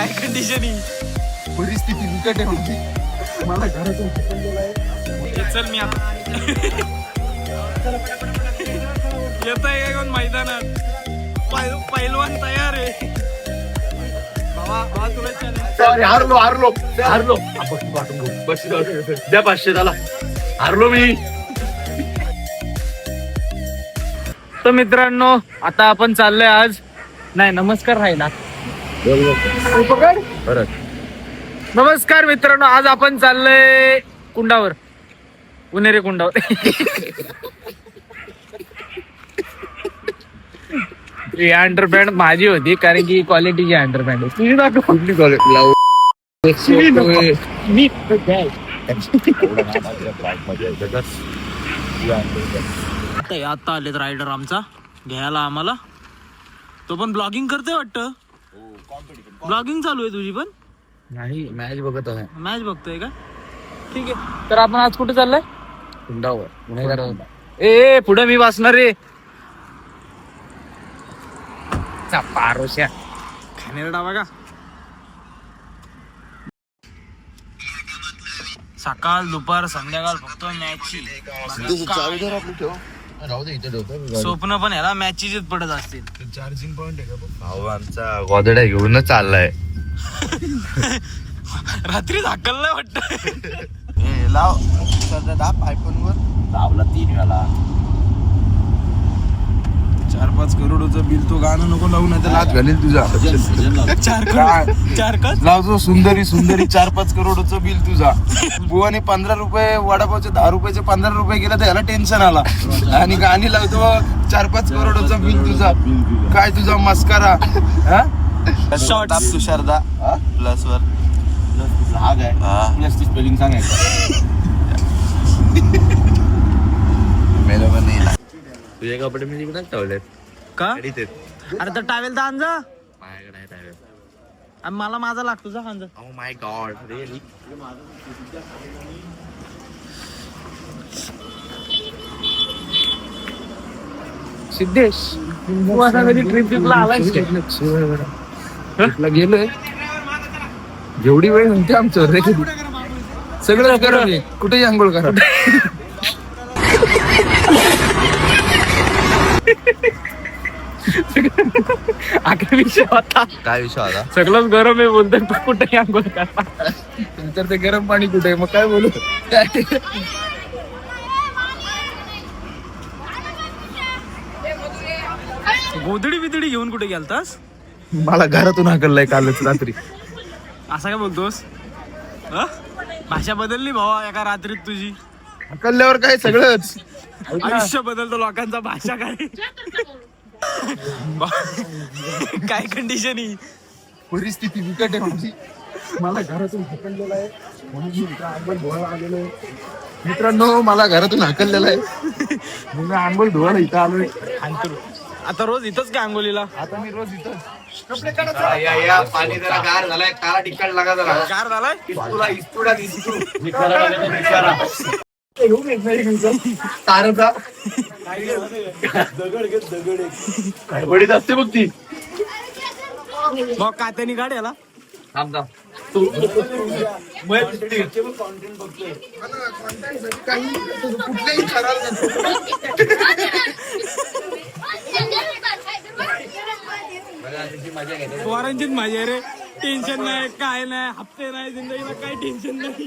काय कंडिशन ही परिस्थिती बिकट आहे म्हणजे मला घरातून चल मी आता. येत आहे कोण मैदानात? पैलवान तयार आहे. हारलो हारलो हारलो. द्या पाचशे त्याला हारलो मी. तर मित्रांनो आता आपण चाललोय आज. नाही नमस्कार राहिला. नमस्कार मित्रांनो आज आपण चाललोय कुंडावर. उन्हेरे कुंडावर. ही अंडरपॅन्ट माझी होती कारण की क्वालिटीची अंडरपॅन्ट होती. तुझी दाखव कुठली मी आता आता आलेत रायडर आमचा घ्यायला आम्हाला. तो पण ब्लॉगिंग करते वाटतं. ब्लॉगिंग चालू आहे तुझी पण? नाही मॅच बघत आहे. मॅच बघतोय का? ठीक आहे. तर आपण आज कुठे चाललंय? कुंडावर पुणेकर ए ए, पुढे मी वाचणार रे डावा का? सकाळ दुपार संध्याकाळ फक्त मॅचची राहू दे इथे ठेवतो स्वप्न पण ह्याला मॅचचीच पडत असतील. चार्जिंग पॉईंट आहे का भाऊ आमचा गोदड्या घेऊनच चाललाय. रात्री झाकललाय वाटत लाव. दाब आयफोन वर. लावला तीन वेळा. चार पाच करोडचं बिल तो गाणं नको लावू नाही तर लाच घालील तुझा. चार चार का लावतो सुंदरी सुंदरी चार पाच करोडचं बिल तुझा. बुवाने पंधरा रुपये वडापावचे दहा रुपयाचे पंधरा रुपये गेला तर याला टेन्शन आला. आणि गाणी लावतो चार पाच करोडचं बिल तुझा. काय तुझा मस्कारा? हा? Shots. दाब तुषारदा. प्लस वर. आहे. हा. प्लस स्पेलिंग सांगायचं. मेरा पण नाही. तुझे कपडे मी तिकडे ठेवलेत. का? गाडीत आहेत. अरे तर टावेल तर आणजा माझ्याकडे आहे त्यावेळेस. आणि मला माझा लागतो जा आणजा Oh my god, really? Siddhesh तू असा कधी ट्रिप ट्रिपला आलायस ट्रिपला गेलोय. जेवढी वेळ म्हणते आमचं रे सगळं करा कुठेही आंघोळ करा. अकरा विषय होता. काय विषय होता? सगळंच गरम आहे बोलतोय पण कुठे अंघोळ करा नंतर ते गरम पाणी कुठे आहे? मग काय बोलू? गोदडी बिदडी घेऊन कुठे गेलतास? मला घरातून हाकललाय कालच रात्री. असं काय बोलतोस? भाषा बदलली भावा एका रात्रीत तुझी. हाकलल्यावर काय सगळंच? आयुष्य बदलतो लोकांचा भाषा काय? काय कंडिशन ही? परिस्थिती बिकट आहे माझी. मला घरातून हाकललेलं आहे. म्हणून मी इथं आंघोळ धुवायला आलेलो आहे. मित्रांनो मला घरातून हाकललेलं आहे. मग मी आंघोळ धुवायला इथं आलोय. अंतरू आता रोज इथंच काय अंगोलीला आता मी रोज इथं. पाणी जरा गार झालाय. काला टिकट लागा जरा. कार झालाय तुला इस्तुडा नाही तारचा दगड घेत दगड वडीत असते बघ ती मग कात्यानी गाडी याला कुठल्याही ठराव पोरांचीच माझी रे. टेन्शन नाही काय नाही हप्ते नाही जिंदगीला काय टेन्शन नाही.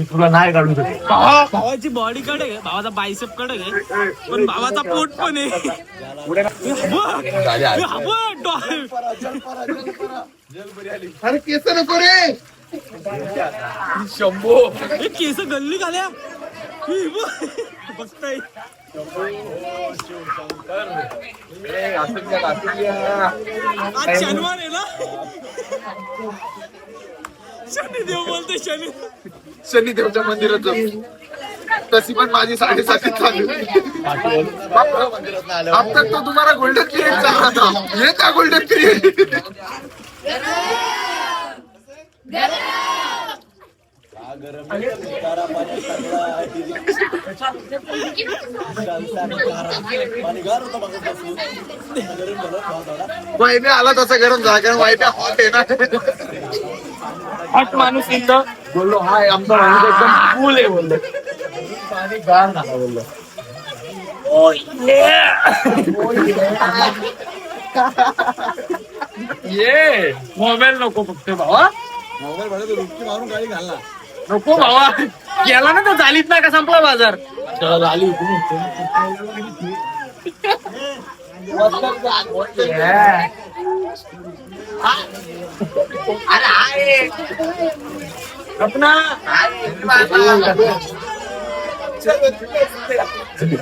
मी तुला नाही काढू शकत भावाची बॉडी कडे आहे भावाचा बायसेपकडे आहे पण भावाचा पोट पण आहे. हे हबं, हे हबं, डॉ- अरे केस नको रे. शंभो. हे केस गल्ली घाल्या हे बघ, बघताय. आज शनिवार आहे ना. शनिदेव बोलते शनी. शनिदेवच्या मंदिरात जाऊ. तशी पण माझी साडेसाती चालू अब तक तो तुम्हारा गोल्डन पीरियड चल रहा था ये था गोल्डन पीरियड वायबे आला तसा गरम झाला कारण वायबे हॉट आहे ना. हट माणूस इथं. बोललो हाय आमचा माणूस एकदम फुल आहे बोललो. पाणी गार नका बोललो. ये मोबाईल नको फक्त भावा. नको भावा. गेला ना तर झालीच ना का संपला बाजार? झाली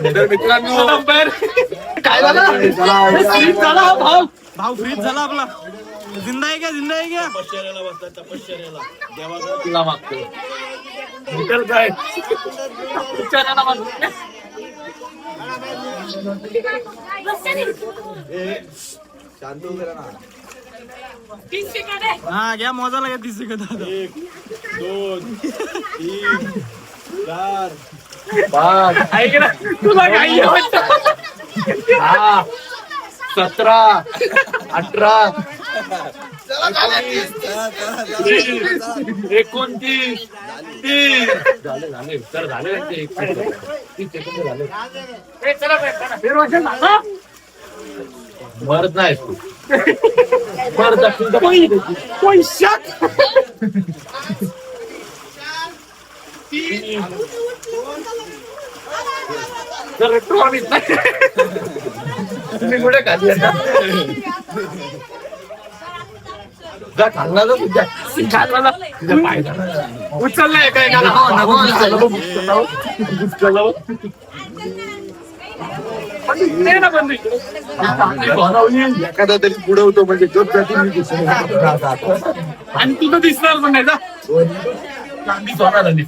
तर मित्रांनो काय झालं फ्रीज झाला हा भाऊ फ्रीज झाला आपला जिंदा आहे का जिंदा आहे का तिला मागतो निकल काय विचारायला ना हा घ्या मोजाला घ्या तीस सेकंद आता ऐक ना तुला काही हा सतरा अठरा एकोणतीस तीस. झाले झाले तर झाले एक. तीस सेकंद झाले. मरत नाही तू. पैशात. तुम्ही कुठे खाल्ले खाल्ला. उचललाय काय का नको, नको, उचलला बघ, उचलला बघ. उचलला बघ. दे ना बंदी चांगली बनवली. एखादा तरी बुडवतो म्हणजे जोत जाती मी दिसेल. आणि तू तर दिसणार पण नाही सोना झाली.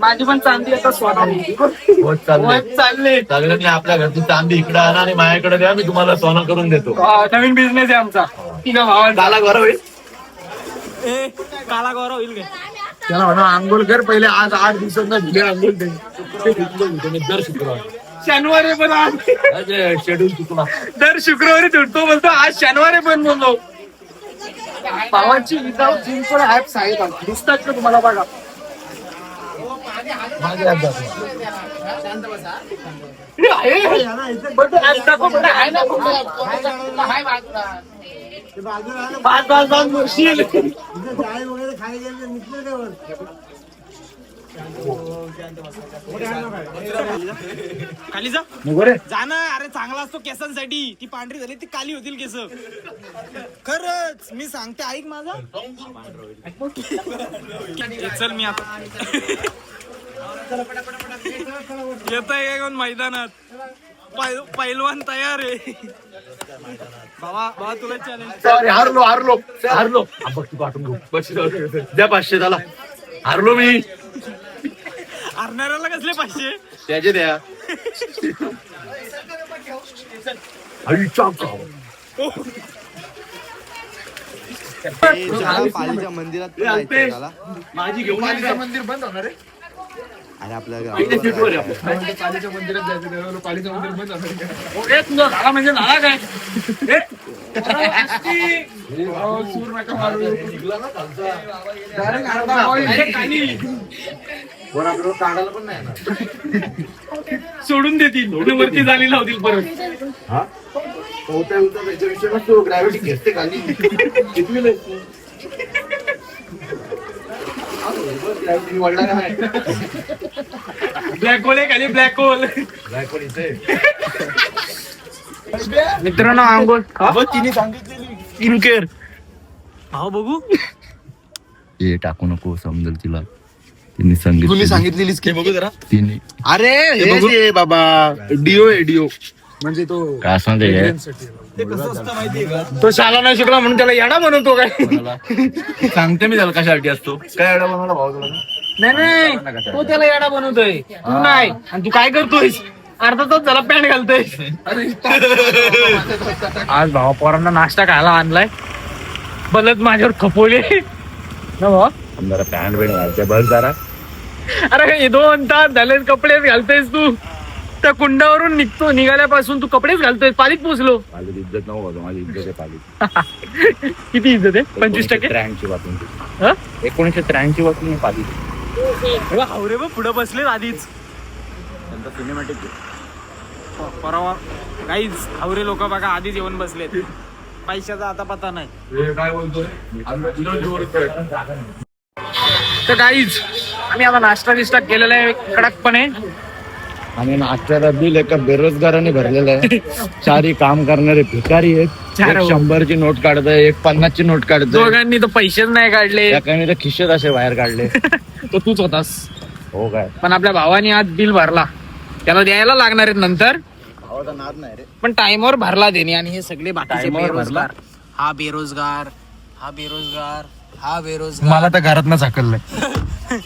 माझी पण चांदी आता चाललंय. चालले सगळ्यांनी आपल्या घरची चांदी इकडे आणा आणि माझ्याकडे द्या मी तुम्हाला सोनं करून देतो. नवीन बिझनेस आहे आमचा. तिघा भावांचा झाला बरं होईल काला गौरव होईल त्याला म्हणा आंघोळ कर पहिले आज आठ दिवसांना दिले आंघोळ दे. दर शुक्रवार. शनिवारी पण आज शेड्यूल चुकला दर शुक्रवारी तुटतो बोलतो आज शनिवारी पण बोललो भावांची विदाऊट जिम पण ऍप्स आहेत दिसतात का तुम्हाला बघा बाजूला हात जातो. हे आहे. पण तो खाली जा. जा ना अरे चांगला असतो केसांसाठी. ती पांढरी झाली ती काली होतील केस. खरंच मी सांगते ऐक माझा. चल मी आता. येत आहे मैदानात? पैलवान तयार आहे. बाबा बाबा तुला चॅलेंज हारलो हारलो हारलो. बघ तू पाठवून घेऊ. द्या पाचशे झाला हारलो मी. हरणाऱ्याला कसले पाचशे त्याचे द्या. पालीच्या मंदिरात. माझी घेऊन? मंदिर बंद होणार आहे अरे आपल्या पालीच्या मंदिरात जायचं? पालीचं मंदिर बंद झाला म्हणजे झाला काय? सूर नका मारू. Direct खाली आपल्याला काढायला पण नाही. सोडून देतील. आणि वरती झाली लावतील परत. हा? पोहता ग्रॅव्हिटी घेते खाली. किती वाढला का नाही ब्लॅक होल आहे खाली ब्लॅक होल Black hole इथे. मित्रांनो आंघोळ. तिने सांगितलेली. स्किन केअर हा बघू. हे टाकू नको समजेल तिला. तिने सांगितलं तुम्ही सांगितलेली स्कीम बघू जरा. तिने. अरे हे बाबा डिओ आहे डिओ. म्हणजे तो काय हे? ते कसं असतं माहितीये का? तो शाला नाही शिकला म्हणून त्याला येडा म्हणतो काय? सांगते मी त्याला कशासाठी असतो. काय एवढा बनवला भाऊ तुला? नाही नाही. तो त्याला येडा बनवतोय. तू नाही. आणि तू काय करतोयस? अर्धा तास झाला पॅन्ट घालतोय. आज भावा पोरांना नाश्ता खायला आणलाय. बलत माझ्यावर खपवले ना भावा? जरा पॅन्ट बिंट घालते बस जरा. अरे हे दोन तास झाले कपडेच घालतोयस तू. त्या कुंडावरून निघतो निघाल्यापासून तू कपडेच घालतोय पालीत पोचलो पालीत इज्जत नव्हतं माझी इज्जत आहे पालीत. किती इज्जत आहे? पंचवीस टक्के? त्र्याऐंशी वाचून हं? एकोणीसशे त्र्याऐंशी वाचून पालीत हावरे बघ पुढे बसले आधीच. सिनेमॅटिक परवा काहीच हावरे लोक बघा आधीच येऊन बसलेत. पैशाचा आता पता नाही. तर काहीच आम्ही आता नाश्ता बिस्टा केलेला आहे कडकपणे. आणि नाश्त्याला बिल एका बेरोजगाराने भरलेलं आहे. चारी काम करणारे भिकारी आहेत. चार एक शंभरची नोट काढतोय एक पन्नासची नोट काढतोय. दोघांनी तर पैसेच नाही काढले. एकाने तर खिशेत असे बाहेर काढले. तो तूच होतास. हो काय. पण आपल्या भावाने आज बिल भरला. त्याला द्यायला लागणार आहेत नंतर. भावाचा नाद नाही रे. पण टाइमवर भरला देणे आणि हे सगळे बाकीचे Time वर बेरोजगार. हा बेरोजगार हा बेरोजगार हा बेरोजगार. मला तर घरात ना झाकललंय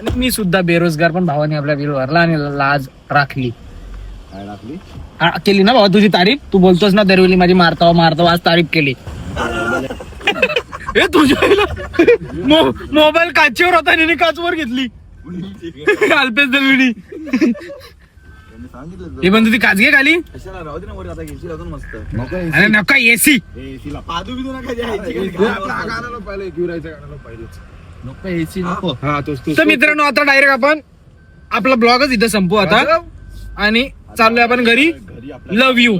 आणि मी सुद्धा बेरोजगार पण भावाने आपला बिल भरला आणि लाज राखली. काय हा, केली ना भावा तुझी तारीफ? तू बोलतोस ना दरवेळी माझी मारतो मारतो आज तारीफ केली. ए तुझ्या आईला मो- मोबाईल काचेवर होता आणि हिने काचवर घेतली. अल्पेश दरवेळी. सांगितलं हे पण तुझी काचगे खाली? कशाला? राहू दे ना वर आता घेशील अजून मस्त. अरे नका एसी एसीला पादू बिदू नका द्यायची नको एसी नको. हा तोच तोच तर मित्रांनो आता डायरेक्ट आपण आपला ब्लॉगच इथं संपू आता. आणि चाललोय आपण घरी. Love you.